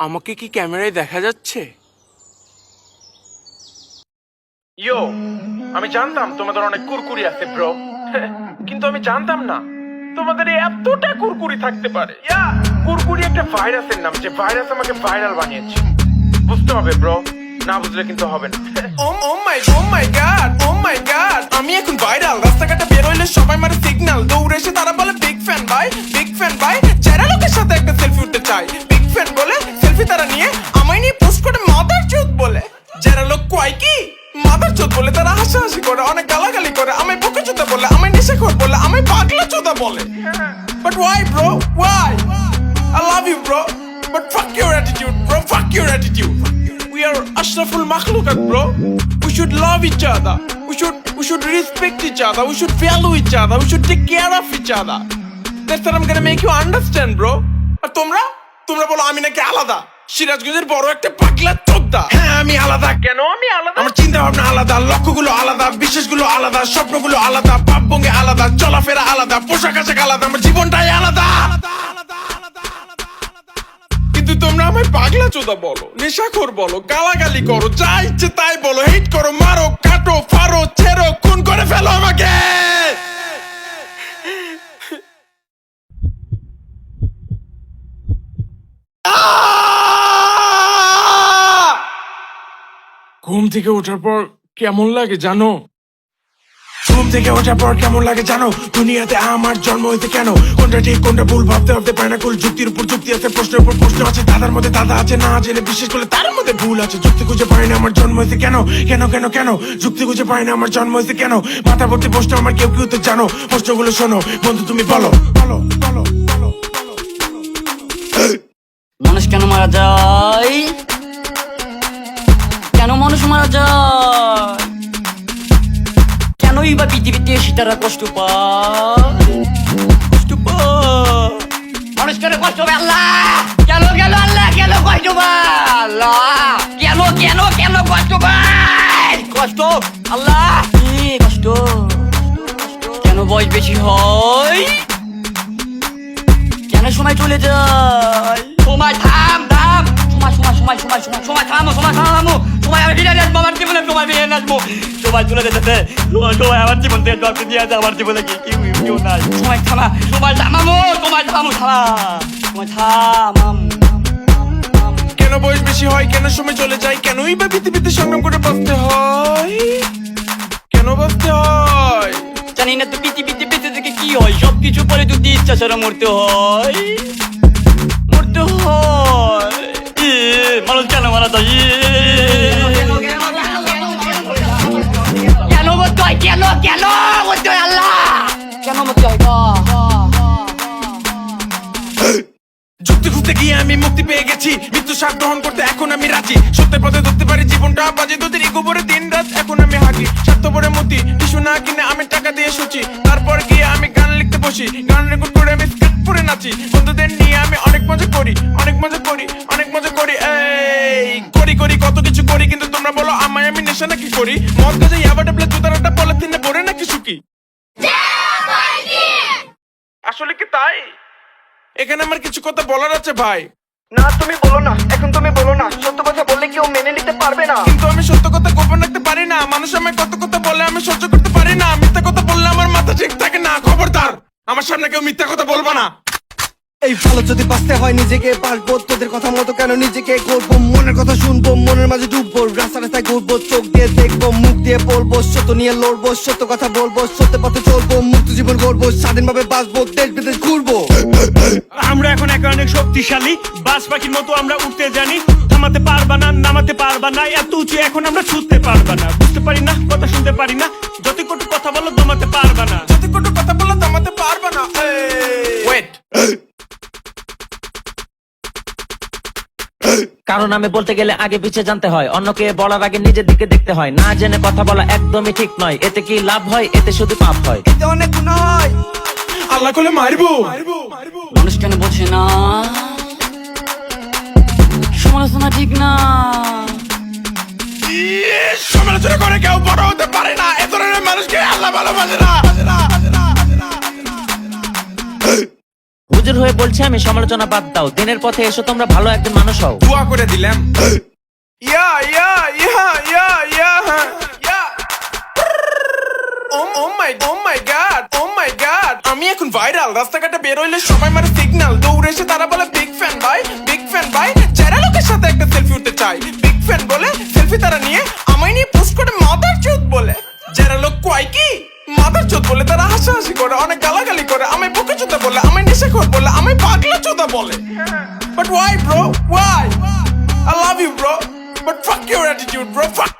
আমাকে কি ক্যামেরায় দেখা যাচ্ছে? ইয়ো আমি জানতাম তোমাদের অনেক কুরকুরি আছে ব্রো। কিন্তু আমি জানতাম না তোমাদের এতটা কুরকুরি থাকতে পারে। ইয়া কুরকুরি একটা ভাইরাসের নাম যে ভাইরাস আমাকে ভাইরাল বানিয়েছে। বুঝতে হবে ব্রো না বুঝলে কিন্তু হবে না। ও ও মাই ও মাই গড ও মাই গড আমি এখন ভাইরাল রাস্তাঘাটে বের হইলে সবাই মারে সিগন্যাল দৌড়ে পাখি তারা নিয়ে আমায় নিয়ে পোস্ট করে মাদার চোদ বলে। যারা লোক কয় কি? মাদার চোদ বলে তারা হাসা হাসি করে, অনেক গালাগালি করে, আমায় বুকে চোদা বলে, আমায় নিশাখর বলে, আমায় পাগলা চোদা বলে। But why bro why I love you bro but fuck your attitude bro fuck your attitude we are Ashraful মাখলুকাত bro we should love each other we should we should respect each other we should value each other we should take care of each other that's I am gonna make you understand bro আর তোমরা? তোমরা বলো আমি নাকি আলাদা? সিরাজগঞ্জের বড় একটা পাগলা চোদ্দা। হ্যাঁ আমি আলাদা। কেন? আমি আলাদা? আমার চিন্তা ভাবনা আলাদা লক্ষ্যগুলো আলাদা বিশ্বাসগুলো আলাদা স্বপ্নগুলো আলাদা ভাবভঙ্গি আলাদা চলাফেরা আলাদা পোশাক আশাক আলাদা আমার জীবনটাই আলাদা। কিন্তু তোমরা আমায় পাগলা চোদা বলো নেশাখোর বলো গালাগালি করো যা ইচ্ছে তাই বলো হেট করো মারো কাটো ফারো ছেড়ো খুন করে ফেলো আমাকে। ঘুম থেকে ওঠার পর কেমন লাগে জানো? ঘুম থেকে ওঠার পর কেমন লাগে জানো? দুনিয়াতে আমার জন্ম হয়েছে কেন? কোনটা ঠিক, কোনটা ভুল ভাবতে ভাবতে পারে না। কুল যুক্তির উপর যুক্তি আছে, প্রশ্নের উপর প্রশ্ন আছে। দাদার মধ্যে দাদা আছে, না জেনে বিশেষ করে তার মধ্যে ভুল আছে। যুক্তি খুঁজে পাই না, আমার জন্ম হয়েছে কেন? কেন কেন কেন? যুক্তি খুঁজে পাই না, আমার জন্ম হয়েছে কেন? মাথা ভর্তি প্রশ্ন আমার কেউ কেউ তো জানো। প্রশ্নগুলো শোনো। বন্ধু, তুমি বলো বলো বলো বলো। মানুষ কেন মারা যায়? কেনই বা পৃথিবীতে কষ্ট পায়? কষ্ট মানুষ কেন কষ্ট কেন কেন, আল্লাহ, কেন কষ্ট কেন কেন কেন কষ্ট কষ্ট? আল্লাহ! কষ্ট? কেন বয়স বেশি হয়? কেন সময় চলে যায়? থাম থাম সময় সময় সময় সময় সময় সময় থামো সময় থামো সময় আমি ফিরে আসব আমার জীবনে সময় ফিরে আসব। সময় চলে যেতেছে সময় সময় আমার জীবন থেকে দিয়ে আছে আমার জীবনে কি কেউ কেউ নাই। সময় থামা সময় থামামো সময় থামো থামা সময় থামাম। কেন বয়স বেশি হয় কেন সময় চলে যায় কেনই বা পৃথিবীতে সংগ্রাম করে বাঁচতে হয়? কেন বাঁচতে হয়? জানি না তো পৃথিবীতে বেঁচে থেকে কি হয় সব কিছু পরে যদি ইচ্ছা ছাড়া মরতে হয়। মারা যায় ই। কেন হয় কেন কেন হয় আল্লাহ কেন গো? যুক্তি খুঁজতে গিয়ে আমি মুক্তি পেয়ে গেছি। মৃত্যু সাপ গ্রহণ করতে এখন আমি রাজি। সত্যের পথে ধরতে পারি জীবনটা বাজে তোদের গোবরে দিন রাত এখন আমি হাগি। স্বার্থপরে মতি টিসু না কিনে আমি টাকা দিয়ে সুচি তারপর গিয়ে আমি গান লিখতে বসি। গান রেকর্ড করে আমি স্কেট পরে নাচি। বন্ধুদের নেশা নাকি করি? মদ গাছে ইয়াবা ডাবলে জুতারাটা পলিথিনে ভরে নাকি সুখী আসলে কি তাই? এখানে আমার কিছু কথা বলার আছে ভাই। না তুমি বলো না। এখন তুমি বলো না। সত্য কথা বললে কেউ মেনে নিতে পারবে না। কিন্তু আমি সত্য কথা গোপন রাখতে পারি না। মানুষ আমায় কত কথা বলে আমি সহ্য করতে পারি না। মিথ্যা কথা বললে আমার মাথা ঠিক থাকে না। খবরদার আমার সামনে কেউ মিথ্যা কথা বলব না। এই ভালো যদি বাঁচতে হয় নিজেকে পারব তোদের কথা মতো কেন নিজেকে করব মনের কথা শুনব মনের মাঝে ডুববো রাস্তা রাস্তায় ঘুরবো চোখ দিয়ে দেখব মুখ দিয়ে বলব সত্য নিয়ে লড়বো সত্য কথা বলব সত্য পথে চলবো মুক্ত জীবন গড়বো স্বাধীনভাবে বাঁচবো দেশ বিদেশ ঘুরবো। আমরা এখন এক অনেক শক্তিশালী বাস পাখির মতো আমরা উঠতে জানি থামাতে পারবা না নামাতে পারবা না এত উঁচু এখন আমরা ছুটতে পারবা না। বুঝতে পারি না কথা শুনতে পারি না যত কটু কথা বলো দমাতে পারবা না। যত কোনো কথা বললে দমাতে পারবে না। কারণ আমি বলতে গেলে আগে পিছে জানতে হয়। অন্যকে বলার আগে নিজের দিকে দেখতে হয়। না জেনে কথা বলা একদমই ঠিক নয়। এতে কি লাভ হয়? এতে শুধু পাপ হয়। এতে অনেক গুণ হয় আল্লাহ করলে মারবো। মানুষ কেন বোঝে না? সমালোচনা ঠিক না। সমালোচনা করে কেউ বড় হতে পারে না। এ ধরনের মানুষকে আল্লাহ ভালোবাসে না। হুজুর হয়ে বলছি আমি সমালোচনা বাদ দাও। দিনের পথে এসো তোমরা ভালো একজন মানুষ হও। দোয়া করে দিলাম। ইয়া ইয়া ইয়া ইয়া ইয়া ইয়া Oh, oh oh আমি এখন ভাইরাল রাস্তাঘাটে বের হইলে সবাই মারে সিগন্যাল দৌড়ে এসে তারা বলে বিগ ফ্যান ভাই বিগ ফ্যান ভাই। যারা লোকের সাথে একটা সেলফি উঠতে চাই বিগ ফ্যান বলে সেলফি তারা নিয়ে আমায় নিয়ে পোস্ট করে মাদার চোদ বলে। যারা লোক কয় কি? মাদার চোদ বলে তারা হাসাহাসি করে অনেক গালাগালি করে। নেশাখোর বলে আমি পাগলা চোদা বলে but why bro why I love you bro but fuck your attitude bro fuck